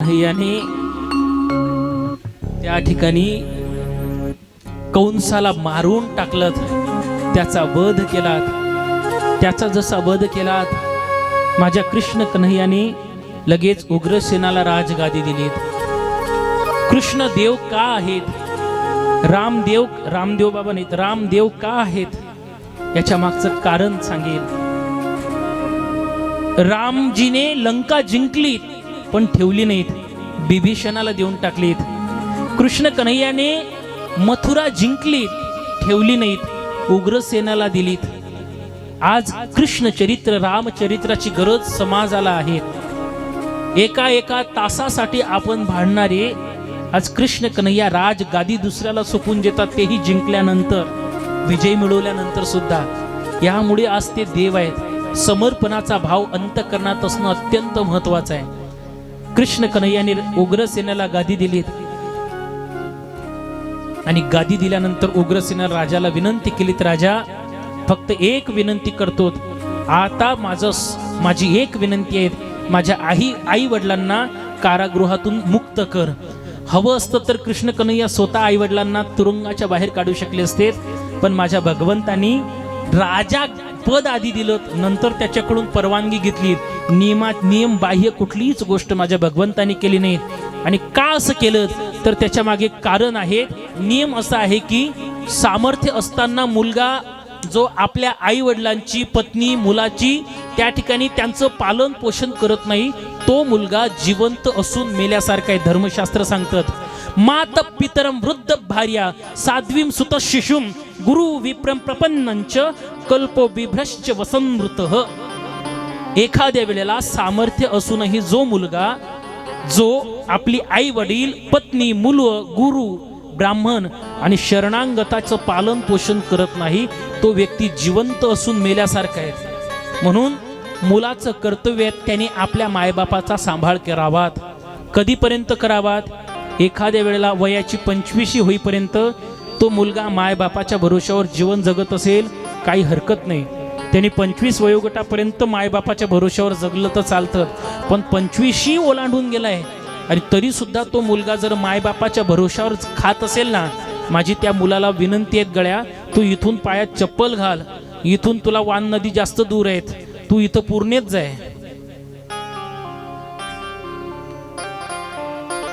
याने त्या ठिकाणी कंसाला मारून टाकलं त्याचा वध केला त्याचा जसा वध केला माझ्या कृष्ण कन्हैयाने लगेच उग्रसेनाला राजगादी दिली कृष्ण देव का आहेत? रामदेव रामदेव बाबा नाहीत रामदेव का आहेत? याच्या मागचं कारण सांगेल रामजीने लंका जिंकली पण ठेवली नाहीत. बिभीषणाला देऊन टाकलीत. कृष्ण कन्हैयाने मथुरा जिंकली ठेवली नाहीत उग्रसेनाला दिलीत. आज कृष्ण चरित्र रामचरित्राची गरज समाजाला आहे. एका एका तासासाठी आपण भांडणारे आज कृष्ण कन्हैया राज गादी दुसऱ्याला सोपून देतात तेही जिंकल्यानंतर विजय मिळवल्यानंतर सुद्धा. यामुळे आज ते देव आहेत. समर्पणाचा भाव अंतकरणात असणं अत्यंत महत्वाचं आहे. कृष्ण कन्हैयाने उग्रसेनेला गादी दिली. आणि गादी दिल्यानंतर उग्रसेना राजाला विनंती केलीत राजा फक्त एक विनंती करतो. आता माझं माझी एक विनंती आहे माझ्या आई आई वडिलांना कारागृहातून मुक्त कर. हवं असतं तर कृष्ण कन्हैया स्वतः आई वडिलांना तुरुंगाच्या बाहेर काढू शकले असते पण माझ्या भगवंतानी राजा पद आधी दिलं नंतर त्याच्याकडून परवानगी घेतली. नियमात नियम बाह्य कुठलीच गोष्ट माझ्या भगवंतानी केली नाही आणि का असं केलं? तर त्याच्यामागे कारण आहे नियम असा आहे की सामर्थ्य असताना मुलगा जो आपल्या आई वडिलांची पत्नी मुलाची त्या ठिकाणी त्यांचं पालन पोषण करत नाही तो मुलगा जिवंत असून मेल्यासारखा आहे धर्मशास्त्र सांगतात. मात पितरम वृद्ध भार्या साध्वीम सुत शिशुम गुरु विप्रम प्रपन्नंच कल्पो बिभ्रश्च एखाद्या वेळेला सामर्थ्य असूनही जो मुलगा जो आपली आई वडील पत्नी मुल गुरु ब्राह्मण आणि शरणांगताचं पालन पोषण करत नाही तो व्यक्ती जिवंत असून मेल्यासारखा आहे. म्हणून मुलाचं कर्तव्य त्याने आपल्या मायबापाचा सांभाळ करावात. कधीपर्यंत करावात? एखाद्या वेळेला वयाची पंचवीशी होईपर्यंत तो मुलगा मायबापाच्या भरोश्यावर जीवन जगत असेल काही हरकत नाही. त्यांनी पंचवीस वयोगटापर्यंत मायबापाच्या भरोश्यावर जगलं तर चालतं. पण पंचवीसही ओलांडून गेलाय. आणि तरीसुद्धा तो मुलगा जर मायबापाच्या भरोश्यावर खात असेल ना माझी त्या मुलाला विनंती आहेत गळ्या तू इथून पायात चप्पल घाल. इथून तुला वान नदी जास्त दूर आहेत. तू इथं पूर्णेच जाय.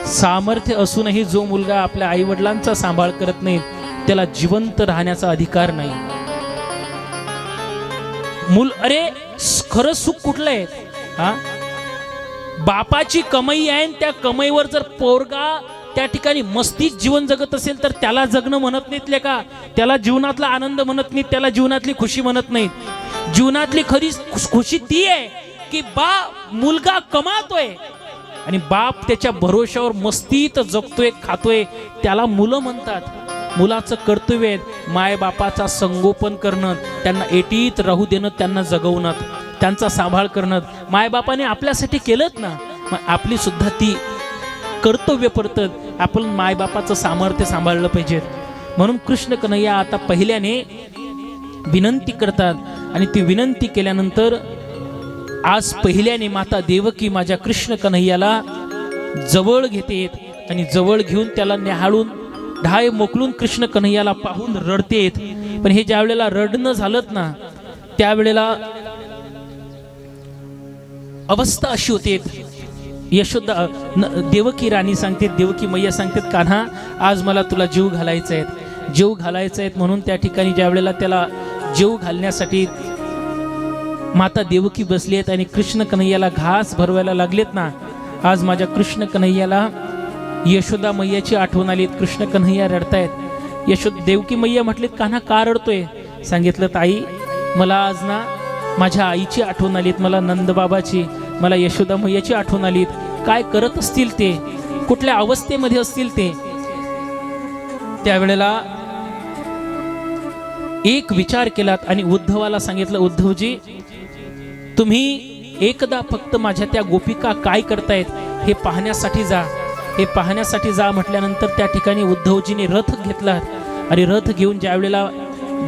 सामर्थ्य असूनही जो मुलगा आपल्या आई वडिलांचा सांभाळ करत नाही त्याला जिवंत राहण्याचा अधिकार नाही. मूल अरे खरं सुख कुठलं आहे? हा? बापाची कमाई आहे त्या कमाईवर जर पोरगा त्या ठिकाणी मस्तीच जीवन जगत असेल तर त्याला जगणं म्हणत नाहीत का त्याला जीवनातला आनंद म्हणत नाहीत त्याला जीवनातली खुशी म्हणत नाहीत. जीवनातली खरी खुशी ती आहे की बा मुलगा कमातोय आणि बाप त्याच्या भरोश्यावर मस्तीत जगतोय खातोय त्याला मुलं म्हणतात. मुलाचं कर्तव्य आहे मायबापाचा संगोपन करणं त्यांना एटीत राहू देणं त्यांना जगवणं त्यांचा सांभाळ करणं. मायबापाने आपल्यासाठी केलंच ना? मग आपली सुद्धा ती कर्तव्य परतत आपण मायबापाचं सामर्थ्य सांभाळलं पाहिजे. म्हणून कृष्ण कन्हैया आता पहिल्याने विनंती करतात आणि ती विनंती केल्यानंतर आज पहिल्याने माता देवकी माझ्या कृष्ण कन्हैयाला जवळ घेते आणि जवळ घेऊन त्याला न्याहाळून ढाय मोकलून कृष्ण कन्हैयाला पाहून रडतेत. पण हे ज्या वेळेला रडणं झालं ना त्यावेळेला अवस्था अशी होते यशोदा देवकी राणी सांगते देवकी मैया सांगते कान्हा आज मला तुला जीव घालायचा आहे जीव घालायचा आहेत म्हणून त्या ठिकाणी ज्या वेळेला त्याला जीव घालण्यासाठी माता देवकी बसली आहेत आणि कृष्ण कन्हैयाला घास भरवायला लागलेत ना आज माझ्या कृष्ण कन्हैयाला यशोदा मैयाची आठवण आली कृष्ण कन्हैया रडतायत. यशोद देवकी मैया म्हटलीत कान्हा का रडतोय? सांगितलं ताई मला आज ना माझ्या आईची आठवण आलीत मला नंदबाबाची मला यशोदा मैयाची आठवण आलीत. काय करत असतील ते? कुठल्या अवस्थेमध्ये असतील ते? त्यावेळेला एक विचार केलात आणि उद्धवाला सांगितलं उद्धवजी तुम्ही एकदा फक्त माझ्या त्या गोपिका काय करतायत हे पाहण्यासाठी जा. हे पाहण्यासाठी जा म्हटल्यानंतर त्या ठिकाणी उद्धवजीने रथ घेतला. आणि रथ घेऊन ज्या वेळेला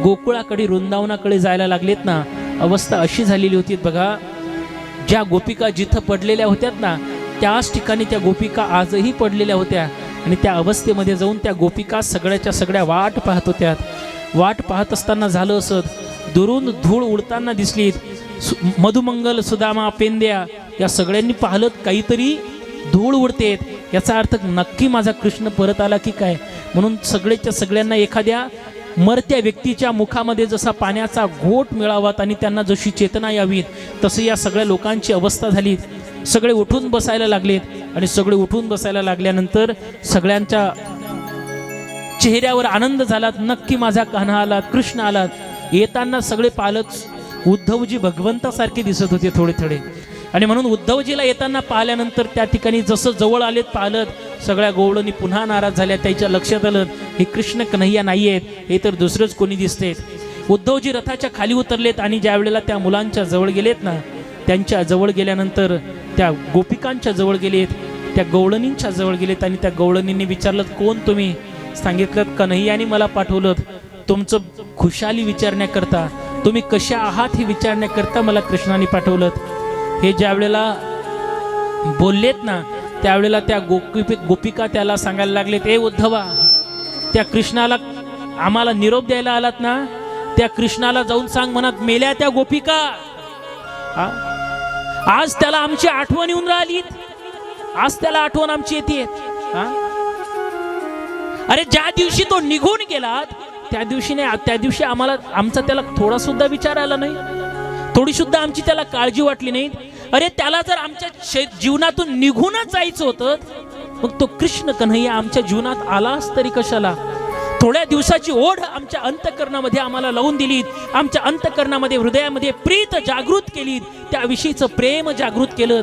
गोकुळाकडे वृंदावनाकडे जायला लागलेत ना अवस्था अशी झालेली होती बघा. ज्या गोपिका जिथं पडलेल्या होत्यात ना त्याच ठिकाणी त्या गोपिका आजही पडलेल्या होत्या. आणि त्या अवस्थेमध्ये जाऊन त्या गोपिका सगळ्याच्या सगळ्या वाट पाहत होत्या वाट पाहत असताना झालं असत दुरून धूळ उडताना दिसलीत. सु- मधुमंगल सुदामा पेंद्या या सगळ्यांनी पाहिलं काहीतरी धूळ उडतेत. याचा अर्थ नक्की माझा कृष्ण परत आला की काय? म्हणून सगळेच्या सगळ्यांना एखाद्या मरत्या व्यक्तीच्या मुखामध्ये जसा पाण्याचा घोट मिळावात आणि त्यांना जशी चेतना यावी तसं या सगळ्या लोकांची अवस्था झाली. सगळे उठून बसायला लागलेत आणि सगळे उठून बसायला लागल्यानंतर सगळ्यांच्या चेहऱ्यावर आनंद झालात नक्की माझा कान्हा आलात कृष्ण आलात. येताना सगळे पालच उद्धवजी भगवंतासारखे दिसत होते थोडे थोडे. आणि म्हणून उद्धवजीला येताना पाहिल्यानंतर त्या ठिकाणी जसं जवळ आलेत पाहलत सगळ्या गवळणी पुन्हा नाराज झाल्या त्याच्या लक्षात आलं हे कृष्ण कन्हैया नाही आहेत हे तर दुसरंच कोणी दिसते उद्धवजी रथाच्या खाली उतरलेत आणि ज्या वेळेला त्या मुलांच्या जवळ गेलेत ना त्यांच्या जवळ गेल्यानंतर त्या गोपिकांच्या जवळ गेलेत त्या गवळणींच्या जवळ गेलेत आणि त्या गवळणींनी विचारलं कोण तुम्ही? सांगितलं कन्हैयाने मला पाठवलं तुमचं खुशाली विचारण्याकरता तुम्ही कशा आहात हे विचारण्याकरता मला कृष्णाने पाठवलं. हे ज्या वेळेला बोललेत ना त्यावेळेला त्या गोपी गोपिका त्याला सांगायला लागलेत ए उद्धवा त्या कृष्णाला आम्हाला निरोप द्यायला आलात ना त्या कृष्णाला जाऊन सांग म्हणत मेल्या त्या गोपिका. हा? आज त्याला आमची आठवण येऊन राहिली आज त्याला आठवण आमची येते. अरे ज्या दिवशी तो निघून गेला त्या दिवशी नाही त्या दिवशी आम्हाला आमचा त्याला थोडा सुद्धा विचार आला नाही. थोडी सुद्धा आमची त्याला काळजी वाटली नाही. अरे त्याला जर आमच्या जीवनातून निघूनच जायचं होतं मग तो कृष्ण कन्हैया आमच्या जीवनात आलाच तरी कशाला? थोड्या दिवसाची ओढ आमच्या अंतकरणामध्ये आम्हाला लावून दिलीत. आमच्या अंतकरणामध्ये हृदयामध्ये प्रीत जागृत केलीत. त्याविषयीचं प्रेम जागृत केलं.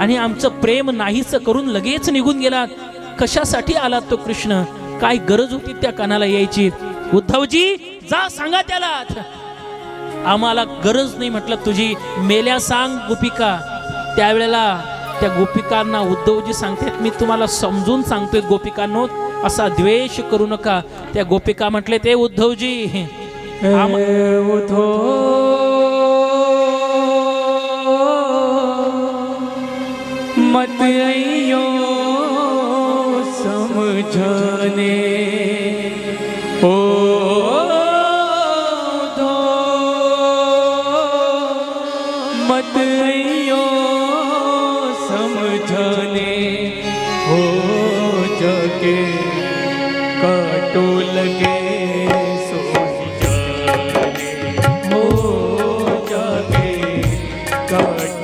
आणि आमचं प्रेम नाहीच करून लगेच निघून गेलात. कशासाठी आलात तो कृष्ण? काय गरज होती त्या कानाला यायची? उद्धवजी जा सांगा त्याला. आम्हाला गरज नाही म्हटलं तुझी. मेल्या सांग गोपिका. त्यावेळेला त्या गोपिकांना उद्धवजी सांगतात मी तुम्हाला समजून सांगतोय गोपिकांनो असा द्वेष करू नका. त्या गोपिका म्हटले ते उद्धवजी मत समझने। काटो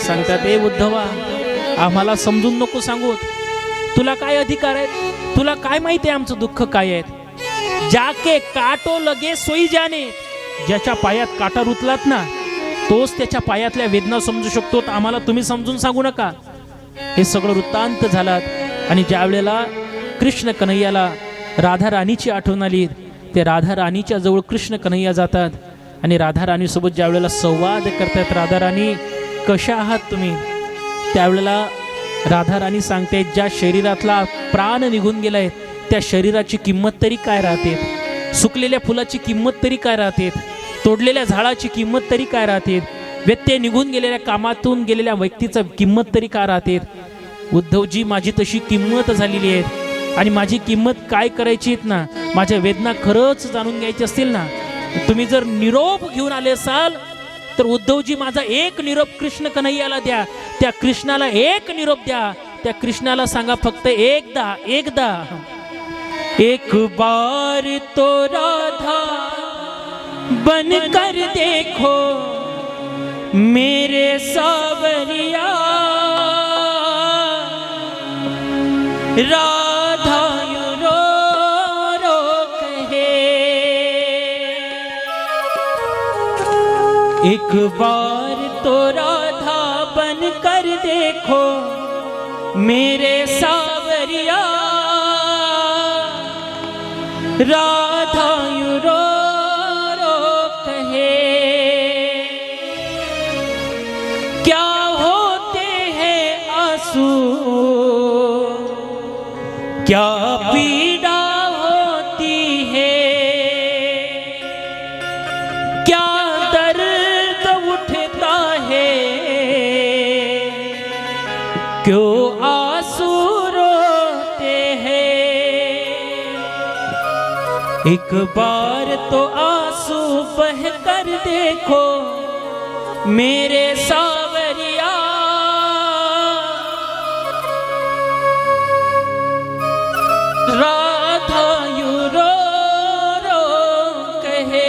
सांगतात ए उद्धवा आम्हाला समजून नको सांगू तुला काय अधिकार आहेत? तुला काय माहिती आहे आमचं दुःख काय आहे जाके काटो लगे सोयी जाने. ज्याच्या पायात काटा रुतलात ना तोच त्याच्या पायातल्या वेदना समजू शकतो. आम्हाला तुम्ही समजून सांगू नका. हे सगळं वृत्तांत झालात. आणि ज्या वेळेला कृष्ण कन्हैयाला राधा राणीची आठवण आली ते राधा राणीच्या जवळ कृष्ण कन्हैया जातात. आणि राधा राणीसोबत ज्या वेळेला संवाद करतात राधा राणी कशा आहात तुम्ही? त्यावेळेला राधा राणी सांगते ज्या शरीरातला प्राण निघून गेलाय त्या शरीराची किंमत तरी काय राहते? सुकलेल्या फुलाची किंमत तरी काय राहते? तोडलेल्या झाडाची किंमत तरी काय राहते? व्यत्यय निघून गेलेल्या कामातून गेलेल्या व्यक्तीचं किंमत तरी काय राहते? उद्धवजी माझी तशी किंमत झालेली आहे. आणि माझी किंमत काय करायची आहेत ना? माझ्या वेदना खरंच जाणून घ्यायची असतील ना? तुम्ही जर निरोप घेऊन आले असाल तर उद्धवजी माझा एक निरोप कृष्ण कन्हैयाला द्या. त्या कृष्णाला एक निरोप द्या. त्या कृष्णाला सांगा फक्त एकदा एकदा. एक बार तो राधा बन कर देखो मेरे सावरिया. रा एक बार तो राधा बन कर देखो मेरे सावरिया। राधा यूं एक बार तो आंसू बह कर देखो मेरे सावरिया। राधा यू रो रो कहे।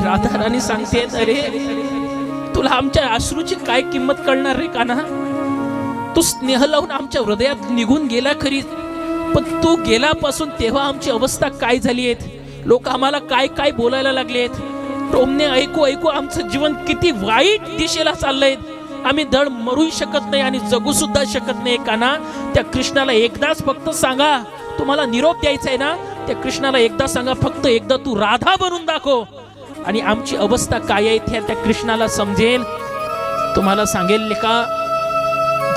राधा राणी सांगते अरे तुला आमच्या अश्रूची काय किंमत कळणार रे का ना तू स्नेह लावून आमच्या हृदयात निघून गेला खरी. पण तू गेल्यापासून तेव्हा आमची अवस्था काय झाली आहे लोक आम्हाला काय काय बोलायला लागले आहेत टोमने ऐकू ऐकू आमचं जीवन किती वाईट दिशेला चाललंय. आम्ही धड मरूही शकत नाही आणि जगू सुद्धा शकत नाही का ना त्या कृष्णाला एकदाच फक्त सांगा तुम्हाला निरोप द्यायचा आहे ना? त्या कृष्णाला एकदा सांगा फक्त एकदा तू राधा बनून दाखव. आणि आमची अवस्था काय आहे त्या कृष्णाला समजेल? तुम्हाला सांगेल का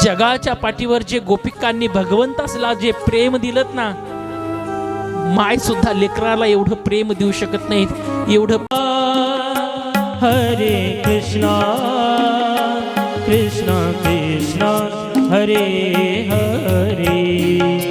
जगाच्या पाठीवर जे गोपिकांनी भगवंतासला जे प्रेम दिलं ना माय सुद्धा लेकराला एवढं प्रेम देऊ शकत नाहीत. एवढं हरे कृष्णा कृष्णा कृष्णा हरे हरे हरे.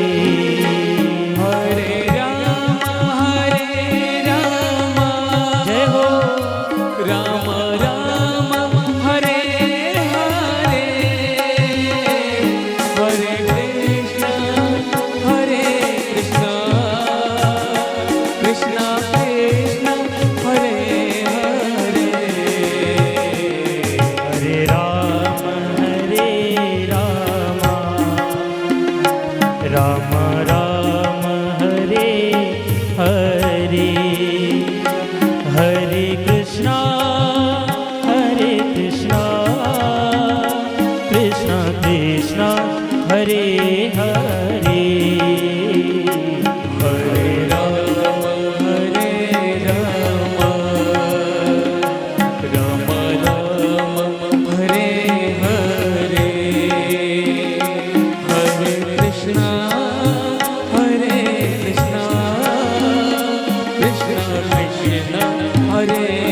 हरे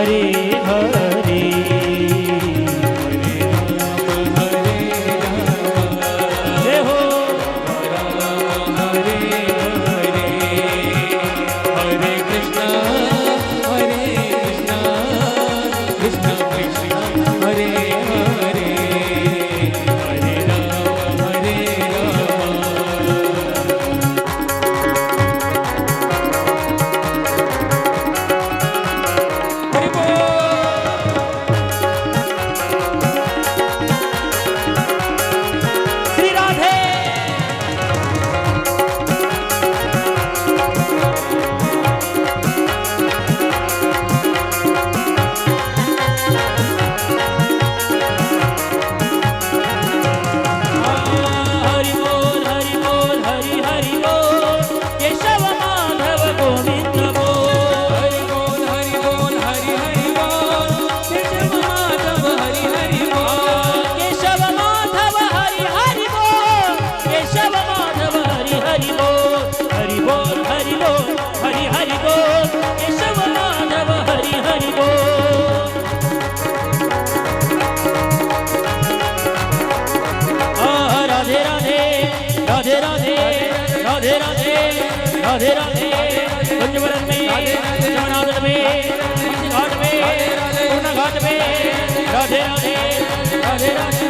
हरे राधे राधे कुंजवरन में जमुनानंद में घाट में पूर्ण घाट में राधे राधे राधे राधे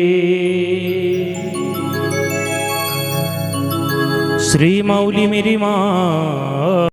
ശ്രീ മൗലി മെരിമാ